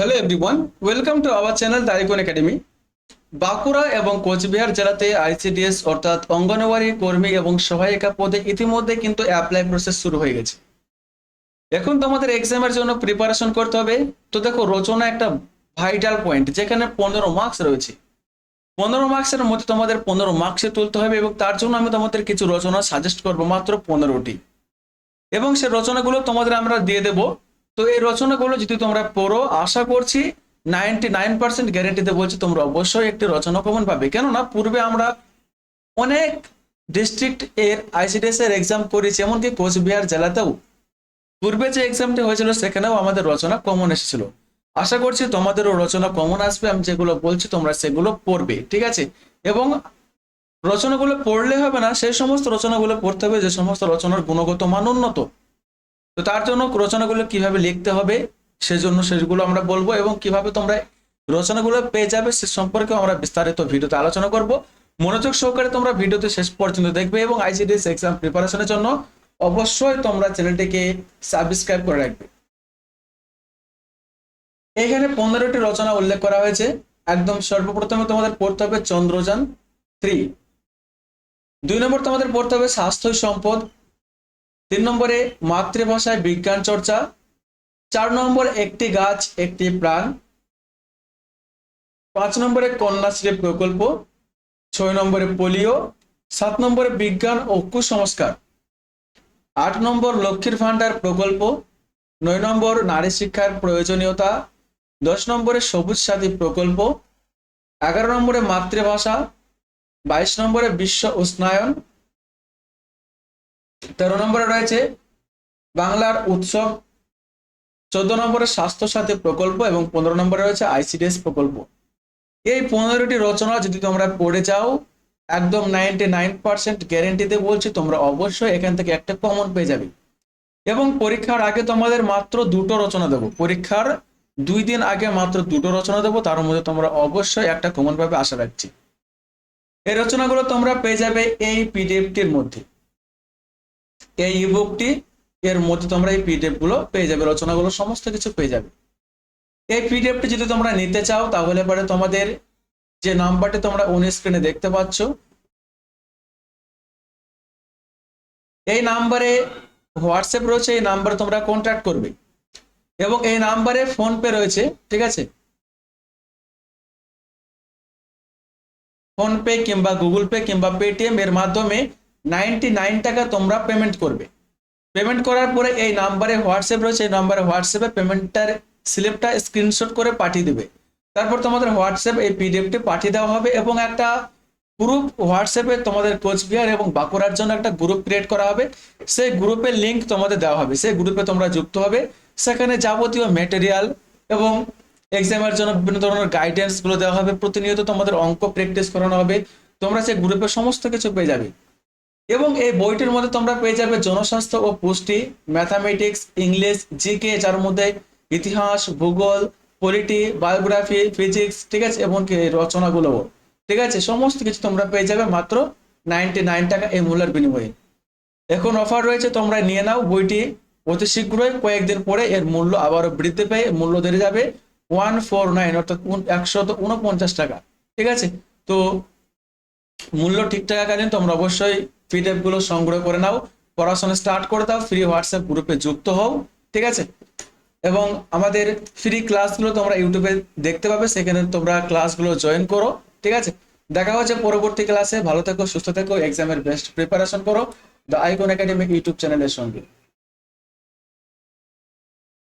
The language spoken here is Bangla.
Hello everyone welcome to our channel দারিকন academy Bankura এবং কোচবিহার জেলাতে আইসিডিএস অর্থাৎ অঙ্গনওয়াড়ি কর্মী এবং সহায়িকা পদে ইতিমধ্যে কিন্তু অ্যাপ্লাই প্রসেস শুরু হয়ে গেছে। এখন তোমাদের এক্সামের জন্য প্রিপারেশন করতে হবে। তো দেখো, রচনা একটা ভাইটাল পয়েন্ট যেখানে পনেরো মার্কস রয়েছে। পনেরো মার্কসের মধ্যে তোমাদের পনেরো মার্কসে তুলতে হবে এবং তার জন্য আমি তোমাদের কিছু রচনা সাজেস্ট করব মাত্র পনেরোটি। এবং সে রচনাগুলো তোমাদের আমরা দিয়ে দেবো। তো এই রচনাগুলো যদি তোমরা পড়ো, আশা করছি নাইনটি নাইন পার্সেন্ট গ্যারেন্টিতে বলছি তোমরা অবশ্যই একটি রচনা কমন পাবে। কেননা পূর্বে আমরা অনেক ডিস্ট্রিক্ট এর আইসিডিএস এর এক্সাম করেছি, এমনকি কোচবিহার জেলাতেও। পূর্বে যে এক্সামটি হয়েছিল, সেখানেও আমাদের রচনা কমন এসেছিল। আশা করছি তোমাদেরও রচনা কমন আসবে, আমি যেগুলো বলছি তোমরা সেগুলো পড়বে, ঠিক আছে? এবং রচনাগুলো পড়লে হবে না, সেই সমস্ত রচনাগুলো পড়তে হবে, যে সমস্ত রচনার গুণগত মান উন্নত। তো তার জন্য রচনাগুলো কীভাবে লিখতে হবে সেজন্য সেগুলো আমরা বলব এবং কীভাবে তোমরা রচনাগুলো পেয়ে যাবে সে সম্পর্কে আমরা বিস্তারিত ভিডিওতে আলোচনা করব। মনোযোগ সহকারে তোমরা ভিডিওতে শেষ পর্যন্ত দেখবে এবং আইসিডিএস এক্সাম প্রিপারেশনের জন্য অবশ্যই তোমরা চ্যানেলটিকে সাবস্ক্রাইব করে রাখবে। এখানে পনেরোটি রচনা উল্লেখ করা হয়েছে। একদম সর্বপ্রথমে তোমাদের পড়তে হবে চন্দ্রযান থ্রি। দুই নম্বর তোমাদের পড়তে হবে স্বাস্থ্য সম্পদ। তিন নম্বরে মাতৃভাষায় বিজ্ঞান চর্চা। চার নম্বর, একটি গাছ, একটি প্রাণ। পাঁচ নম্বরে কন্যাশ্রী প্রকল্প। ছয় নম্বরে পোলিও। সাত নম্বরে বিজ্ঞান ও কুসংস্কার। আট নম্বর, লক্ষ্মীর ভাণ্ডার প্রকল্প। নয় নম্বর, নারী শিক্ষার প্রয়োজনীয়তা। দশ নম্বরে, সবুজ সাথী প্রকল্প। এগারো নম্বরে, মাতৃভাষা। বাইশ নম্বরে, বিশ্ব উষ্ণায়ন। তেরো নম্বরে রয়েছে বাংলার উৎসব, চোদ্দ নম্বরে স্বাস্থ্য সাথী প্রকল্প এবং পনেরো নম্বরে রয়েছে আইসিডিএস প্রকল্প। এই পনেরোটি রচনা যদি তোমরা পড়ে যাও, একদম নাইনটি নাইন পার্সেন্ট গ্যারেন্টিতে বলছি তোমরা অবশ্যই এখান থেকে একটা কমন পেয়ে যাবে। এবং পরীক্ষার আগে তোমাদের মাত্র দুটো রচনা দেবো। পরীক্ষার দুই দিন আগে মাত্র দুটো রচনা দেবো, তার মধ্যে তোমরা অবশ্যই একটা কমন পাবে আশা রাখছি। এই রচনাগুলো তোমরা পেয়ে যাবে এই পিডিএফটির মধ্যে। এই ইবুকটি এর মধ্যে তোমরা এই পিডিএফগুলো পেয়ে যাবে, রচনাগুলো সমস্ত কিছু পেয়ে যাবে। এই পিডিএফটি যদি তোমরা নিতে চাও, তাহলে পরে তোমাদের যে নাম্বারটি তোমরা অন স্ক্রিনে দেখতে পাচ্ছ, এই নাম্বারে হোয়াটসঅ্যাপ রয়েছে, এই নাম্বারে তোমরা কন্ট্যাক্ট করবে। এবং এই নাম্বারে ফোন পে রয়েছে, ঠিক আছে? ফোন পে কিংবা গুগল পে কিংবা পেটিএম এর মাধ্যমে নাইনটি নাইন টাকা তোমরা পেমেন্ট করবে। পেমেন্ট করার পরে এই নাম্বারে হোয়াটসঅ্যাপ রয়েছে, এই নাম্বারে হোয়াটসঅ্যাপে পেমেন্টটার স্লিপটা স্ক্রিনশট করে পাঠিয়ে দেবে। তারপর তোমাদের হোয়াটসঅ্যাপ এই পিডিএফটি পাঠিয়ে দেওয়া হবে এবং একটা গ্রুপ হোয়াটসঅ্যাপে তোমাদের কোচবিহার এবং বাঁকুড়ার জন্য একটা গ্রুপ ক্রিয়েট করা হবে। সেই গ্রুপের লিঙ্ক তোমাদের দেওয়া হবে। সেই গ্রুপে তোমরা যুক্ত হবে। সেখানে যাবতীয় মেটেরিয়াল এবং এক্সামের জন্য বিভিন্ন ধরনের গাইডেন্সগুলো দেওয়া হবে। প্রতিনিয়ত তোমাদের অঙ্ক প্র্যাকটিস করানো হবে। তোমরা সেই গ্রুপে সমস্ত কিছু পেয়ে যাবে। এবং এই বইটির মধ্যে তোমরা পেয়ে যাবে জনস্বাস্থ্য ও পুষ্টি ম্যাথামেটিক্স ইংলিশ জিকে যার মধ্যে ইতিহাস, ভূগোল পলিটি বায়োগ্রাফি ফিজিক্স ঠিক আছে, এমনকি এই রচনাগুলো ঠিক আছে, সমস্ত কিছু তোমরা পেয়ে যাবে মাত্র নাইনটি নাইন টাকা এই মূল্যের বিনিময়ে। এখন অফার রয়েছে, তোমরা নিয়ে নাও বইটি। অতি শীঘ্রই কয়েকদিন পরে এর মূল্য আবারও বৃদ্ধি পেয়ে মূল্য বেড়ে যাবে ওয়ান ফোর নাইন অর্থাৎ একশত উনপঞ্চাশ টাকা। ঠিক আছে, তো মূল্য ঠিকঠাক থাকাকালীন তোমরা অবশ্যই পিডিএফগুলো সংগ্রহ করে নাও, পড়াশোনা স্টার্ট করে দাও ফ্রি হোয়াটসঅ্যাপ গ্রুপে যুক্ত হও, ঠিক আছে? এবং আমাদের ফ্রি ক্লাসগুলো তোমরা ইউটিউবে দেখতে পাবে, সেখানে তোমরা ক্লাসগুলো জয়েন করো, ঠিক আছে? দেখা হচ্ছে পরবর্তী ক্লাসে ভালো থেকো, সুস্থ থেকো এক্সামের বেস্ট প্রিপারেশন করো দ্য আইকন একাডেমিক ইউটিউব চ্যানেলের সঙ্গে।